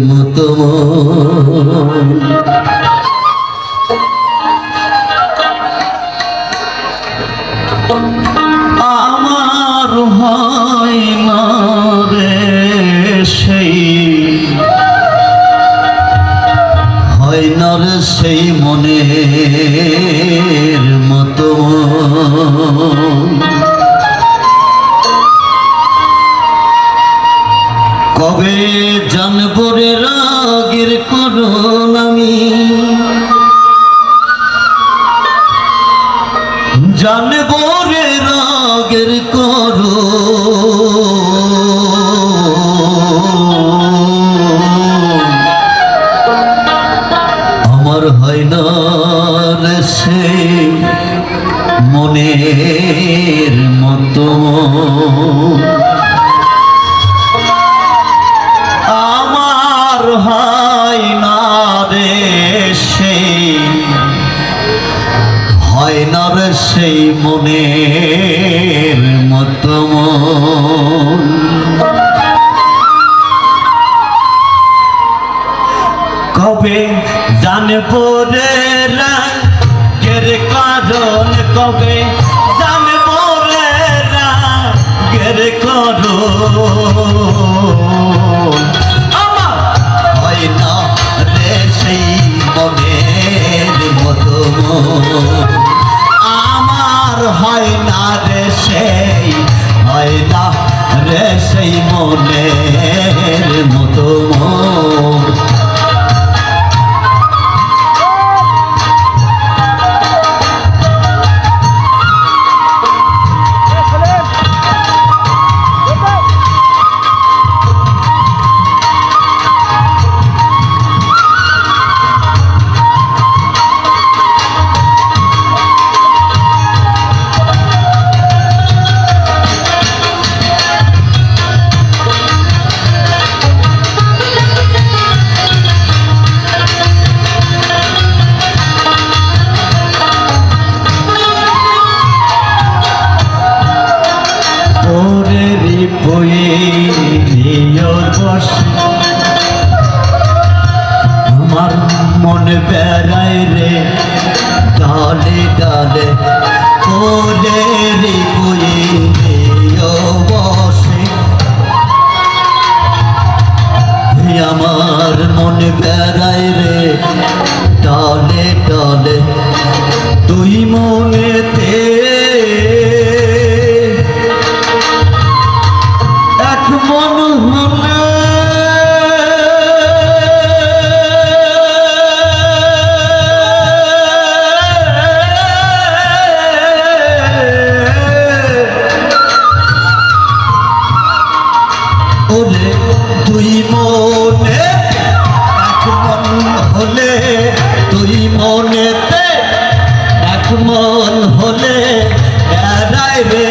মতো আমার সেই। হয় সেই মনের জান বরে রাগের করো। আমার হয় না সে মনের মতো। আমার হয় না হয় নর সেই মনে। মতম কবে জানপুরে গের কারণ, কবে জানপুরে পরে গের আমার হয় না রে সেই সেই মনে বেড়ায় রে ডালে ডালে i baby.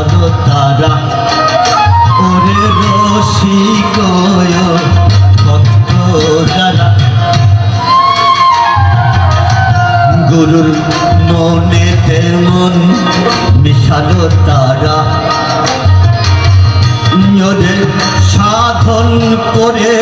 চাঁদ তারা ওরে রসিকয় ভক্ত যারা তারা। সাধন করে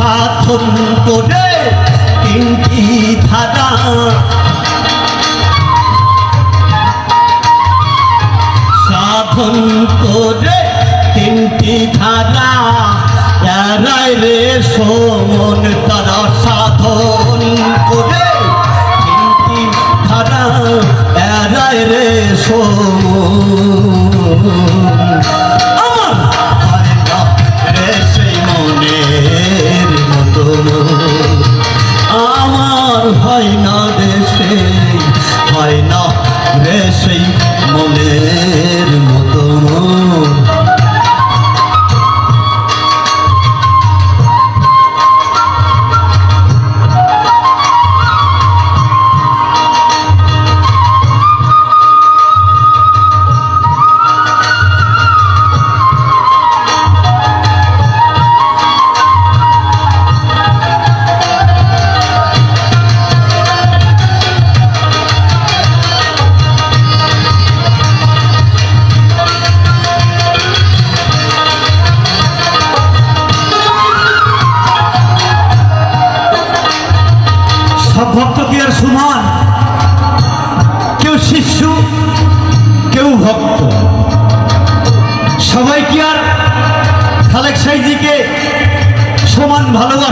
সাধন করে তিনটি ধারা। সাধন করে তিনটি ধারা। এরাই রে সমন তারা সাধন করে তিনটি ধারা। এরাই রে সমন হয় না দেশে হয় না রে সেই মনের মতো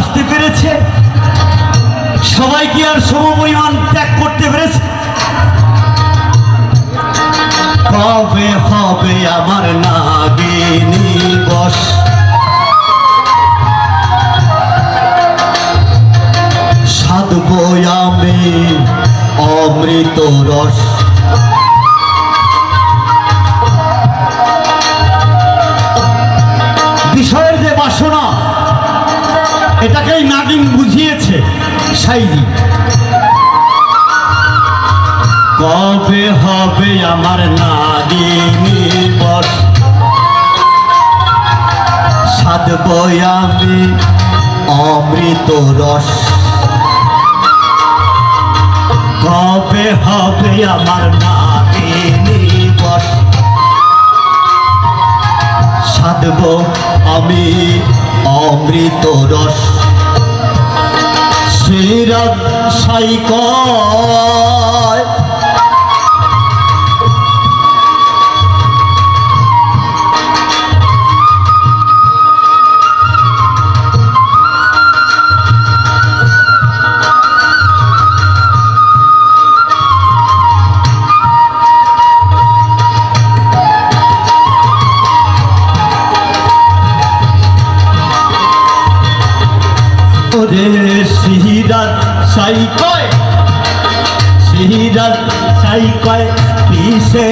ভালোবাসতে পেরেছে। সবাই কি আর সমপরিমাণ ত্যাগ করতে পেরেছে? কবে হবে আমার নাগিনী বস? সাধব আমি অমৃত রস। বিষয়ের যে বাসনা সাইজি কবে হবে আমার নাগিনী বস সাধব আমি অমৃত রস। কবে হবে আমার নাগিনী বস সাধব আমি অমৃত রস। শ্রীরাম সাই কয়। ওরে সিহিরাত সাই কয়? সিহিরাত সাই কয় পিসে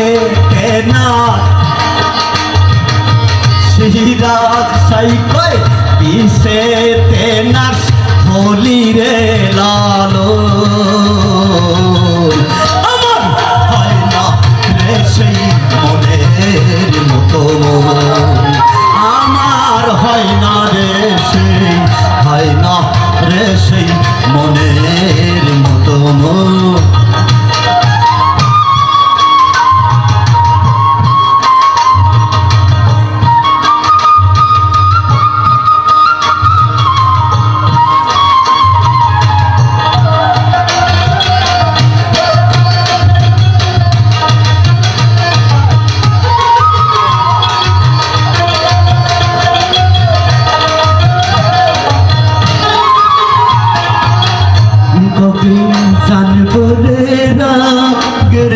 কেনা? সিহিরাত সাই কয় পিসে তেনার হোলি রে লালো আমার হয় না রে সেই আমার হয় না রে সেই হয় না সেই মনের মতো কবে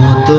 মতো